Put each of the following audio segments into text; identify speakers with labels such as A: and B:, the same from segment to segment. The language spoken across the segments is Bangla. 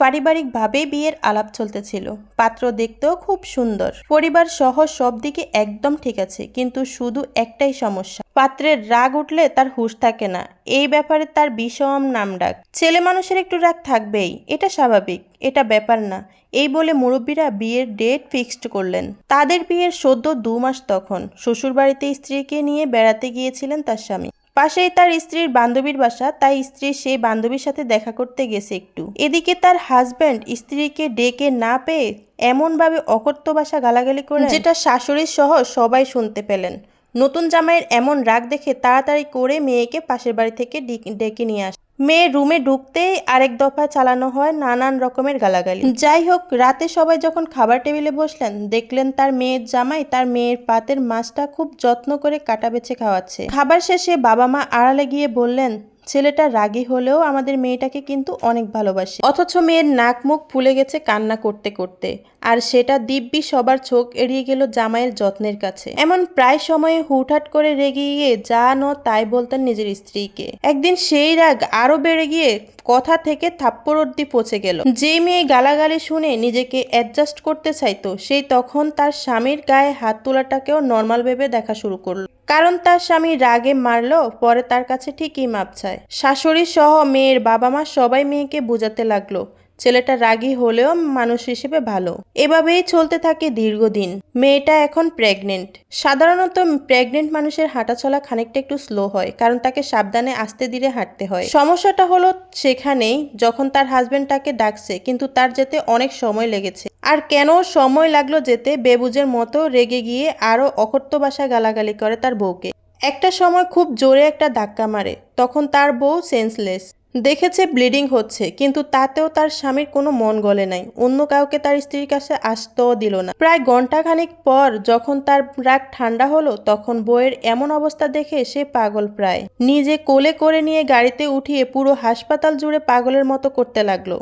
A: পারিবারিকভাবেই বিয়ের আলাপ চলতেছিল। পাত্র দেখতেও খুব সুন্দর। পরিবার সহ সব দিকে একদম ঠিক আছে, কিন্তু শুধু একটাই সমস্যা। পাত্রের রাগ উঠলে তার হুঁশ থাকে না। এই ব্যাপারে তার বিষম নাম ডাক। ছেলে মানুষের একটু রাগ থাকবেই, এটা স্বাভাবিক, এটা ব্যাপার না। এই বলে মুরব্বীরা বিয়ের ডেট ফিক্সড করলেন। তাদের বিয়ের সদ্য দু মাস তখন। শ্বশুরবাড়িতে স্ত্রীকে নিয়ে বেড়াতে গিয়েছিলেন তার স্বামী। পাশেই তার স্ত্রীর বান্ধবীর বাসা, তাই স্ত্রী সেই বান্ধবীর সাথে দেখা করতে গেছে একটু। এদিকে তার হাজব্যান্ড স্ত্রীকে ডেকে না পেয়ে এমনভাবে অকথ্য বাসা গালাগালি করে যেটা শাশুড়ির সহ সবাই শুনতে পেলেন। নতুন জামাইয়ের এমন রাগ দেখে তাড়াতাড়ি করে মেয়েকে পাশের বাড়ি থেকে ডিক- ডেকে নিয়ে আসে। মেয়ে রুমে ঢুকতেই আরেক দফা চালানো হয় নানান রকমের গালাগালি। যাই হোক রাতে সবাই যখন খাবার টেবিলে বসলেন, দেখলেন তার মেয়ের জামাই তার মেয়ের পাতের মাছটা খুব যত্ন করে কাটা বেছে খাওয়াচ্ছে। খাবার শেষে বাবা মা আড়ালে গিয়ে বললেন ছেলেটা রাগী হলেও আমাদের মেয়েটাকে কিন্তু অনেক ভালোবাসে। অথচ মেয়ের নাক মুখ ফুলে গেছে কান্না করতে করতে। আর সেটা দিব্যি সবার চোখ এড়িয়ে গেল জামাইয়ের যত্নের কাছে। এমন প্রায় সময়ে হুটহাট করে রেগে গিয়ে যা ন তাই বলতেন নিজের স্ত্রীকে। একদিন সেই রাগ আরও বেড়ে গিয়ে কথা থেকে থাপ্পড় অব্দি পচে গেল। যে মেয়ে গালাগালি শুনে নিজেকে অ্যাডজাস্ট করতে চাইতো, সেই তখন তার স্বামীর গায়ে হাত তোলাটাকেও নর্মাল ভেবে দেখা শুরু করল। কারণ তার স্বামী রাগে মারলো, পরে তার কাছে ঠিকই মাপ চায়। শাশুড়ি সহ মেয়ের বাবা মা সবাই মেয়েকে বোঝাতে লাগল। ছেলেটা রাগী হলেও মানুষ হিসেবে ভালো। এভাবেই চলতে থাকে দীর্ঘদিন। মেয়েটা এখন প্রেগনেন্ট সাধারণত প্রেগনেন্ট মানুষের হাঁটাচলা খানিকটা একটু স্লো হয়, কারণ তাকে সাবধানে আস্তে ধীরে হাঁটতে হয়। সমস্যাটা হলো সেখানেই যখন তার হাজবেন্ড তাকে ডাকছে, কিন্তু তার যেতে অনেক সময় লেগেছে। আর কেন সময় লাগল যেতে বেবুজের মতো রেগে গিয়ে আরও অকথ্য ভাষায় গালাগালি করে তার বউকে। একটা সময় খুব জোরে একটা ধাক্কা মারে, তখন তার বউ সেন্সলেস দেখেছে ব্লিডিং হচ্ছে, কিন্তু তাতেও তার স্বামীর কোনো মন গলে নাই। অন্য কাউকে তার স্ত্রীর কাছে আসতেও দিল না। প্রায় ঘন্টাখানিক পর যখন তার রাগ ঠান্ডা হলো, তখন বইয়ের এমন অবস্থা দেখে সে পাগল প্রায়। নিজে কোলে করে নিয়ে গাড়িতে উঠিয়ে পুরো হাসপাতাল জুড়ে পাগলের মতো করতে লাগল।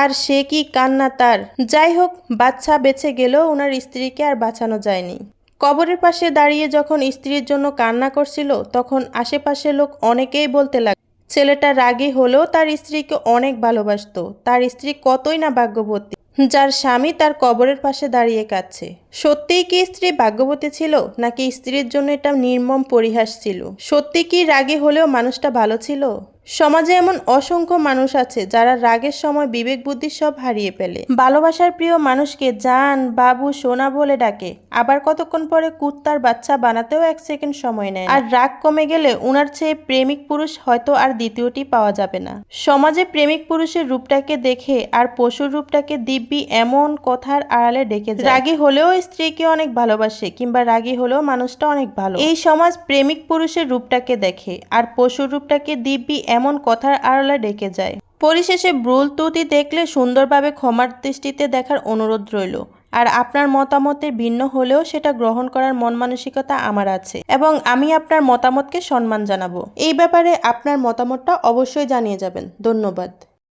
A: আর সে কি কান্না তার? যাই হোক, বাচ্চা বেঁচে গেলেও ওনার স্ত্রীকে আর বাঁচানো যায়নি। কবরের পাশে দাঁড়িয়ে যখন স্ত্রীর জন্য কান্না করছিল, তখন আশেপাশের লোক অনেকেই বলতে লাগ ছেলেটা রাগী হলেও তার স্ত্রীকে অনেক ভালোবাসত। তার স্ত্রী কতই না ভাগ্যবতী। যার স্বামী তার কবরের পাশে দাঁড়িয়ে কাঁদছে। সত্যিই কি স্ত্রী ভাগ্যবতী ছিল, নাকি স্ত্রীর জন্য এটা নির্মম পরিহাস ছিল? সত্যি কি রাগী হলেও মানুষটা ভালো ছিল? সমাজে এমন অসংখ্য মানুষ আছে যারা রাগের সময় বিবেক বুদ্ধি সব হারিয়ে ফেলে। ভালোবাসার প্রিয় মানুষকে জান, বাবু, সোনা বলে ডাকে। আবার কতক্ষণ পরে কুত্তার বাচ্চা বানাতেও এক সেকেন্ড সময় নেয়। আর রাগ কমে গেলে উনার চেয়ে প্রেমিক পুরুষ হয়তো আর দ্বিতীয়টি পাওয়া যাবে না। সমাজে প্রেমিক পুরুষের রূপটাকে দেখে আর পশুর রূপটাকে দিব্যি এমন কথার আড়ালে ডেকে যায়। রাগী হলেও স্ত্রীকে অনেক ভালোবাসে কিংবা রাগী হলেও মানুষটা অনেক ভালো। এই সমাজ প্রেমিক পুরুষের রূপটাকে দেখে আর পশুর রূপটাকে দিব্যি এমন কথার আড়ালে ডেকে যায়। পরিশেষে ব্রুল তুতি দেখলে সুন্দরভাবে ক্ষমার দৃষ্টিতে দেখার অনুরোধ রইল। আর আপনার মতামতে ভিন্ন হলেও সেটা গ্রহণ করার মন মানসিকতা আমার আছে এবং আমি আপনার মতামতকে সম্মান জানাব। এই ব্যাপারে আপনার মতামতটা অবশ্যই জানিয়ে যাবেন। ধন্যবাদ।